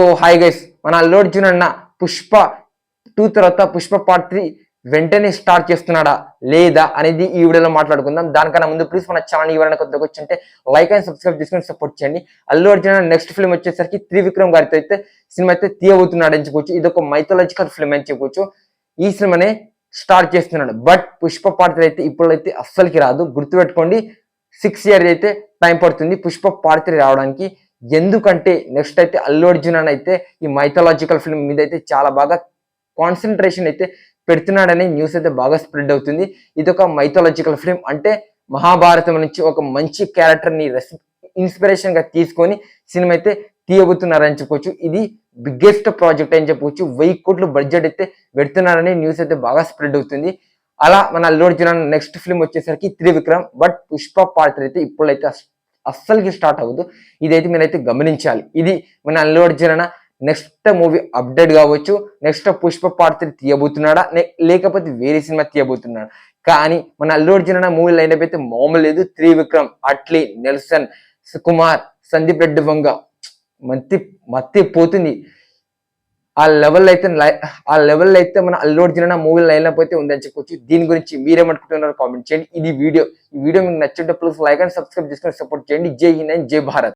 So hi guys మన అల్లు అర్జున్ అన్న Pushpa two తర్వాత పుష్ప పార్ట్ త్రీ వెంటనే స్టార్ట్ చేస్తున్నాడా లేదా అనేది ఈ వీడియోలో మాట్లాడుకుందాం. దానికన్నా ముందు ప్లీజ్ మన ఛానల్ ఎవరైనా కొద్దిగా వచ్చింటే లైక్ అండ్ సబ్స్క్రైబ్ చేసుకొని సపోర్ట్ చేయండి. అల్లు అర్జున్ నెక్స్ట్ ఫిల్మ్ వచ్చేసరికి త్రివిక్రమ్ గారితో అయితే సినిమా అయితే తీయబోతున్నాడు అని చెప్పొచ్చు. ఇది ఒక మైథలాజికల్ ఫిల్మ్ అని చెప్పొచ్చు. ఈ సినిమానే స్టార్ట్ చేస్తున్నాడు. బట్ పుష్ప పార్ట్ త్రీ అయితే ఇప్పుడైతే అస్సలకి రాదు. గుర్తుపెట్టుకోండి సిక్స్ ఇయర్ అయితే టైం పడుతుంది పుష్ప పార్ట్ త్రీ రావడానికి. ఎందుకంటే నెక్స్ట్ అయితే అల్లు అర్జున్ అని అయితే ఈ మైథలాజికల్ ఫిల్మ్ మీద అయితే చాలా బాగా కాన్సన్ట్రేషన్ అయితే పెడుతున్నాడనే న్యూస్ అయితే బాగా స్ప్రెడ్ అవుతుంది. ఇది ఒక మైథాలజికల్ ఫిల్మ్ అంటే మహాభారతం నుంచి ఒక మంచి క్యారెక్టర్ని ఇన్స్పిరేషన్గా తీసుకొని సినిమా అయితే తీయబోతున్నారని చెప్పుకోవచ్చు ఇది బిగ్గెస్ట్ ప్రాజెక్ట్ అని చెప్పవచ్చు వెయ్యి కోట్లు బడ్జెట్ అయితే పెడుతున్నారని న్యూస్ అయితే బాగా స్ప్రెడ్ అవుతుంది. అలా మన అల్లు అర్జున్ నెక్స్ట్ ఫిల్మ్ వచ్చేసరికి త్రివిక్రమ్ బట్ పుష్ప పాత్ర అయితే ఇప్పుడైతే అస్సలకి స్టార్ట్ అవ్వదు. ఇదైతే మీరైతే గమనించాలి. ఇది మన Allu Arjun next movie update కావచ్చు. నెక్స్ట్ పుష్ప పాత్ర తీయబోతున్నాడా? నే- లేకపోతే వేరే సినిమా తీయబోతున్నాడా? కానీ మన అల్లు అర్జున్ మూవీ లైన్ అయితే మామూలు లేదు. త్రివిక్రమ్ అట్లీ నెల్సన్ సుకుమార్ సందీప్ రెడ్డి వంగ. మత్తి మత్తి పోతుంది. ఆ లెవెల్ అయితే లై- ఆ లెవెల్ అయితే మన Allu Arjun movie line up అయితే ఉందని చెప్పొచ్చు. దీని గురించి మీరేమనుకుంటున్నారో కామెంట్ చేయండి. ఇది వీడియో ఈ వీడియో మీకు నచ్చేటప్పుడు ప్లీజ్ లైక్ అండ్ సబ్స్క్రైబ్ చేసుకొని సపోర్ట్ చేయండి. జై హింద్ అండ్ జై భారత్.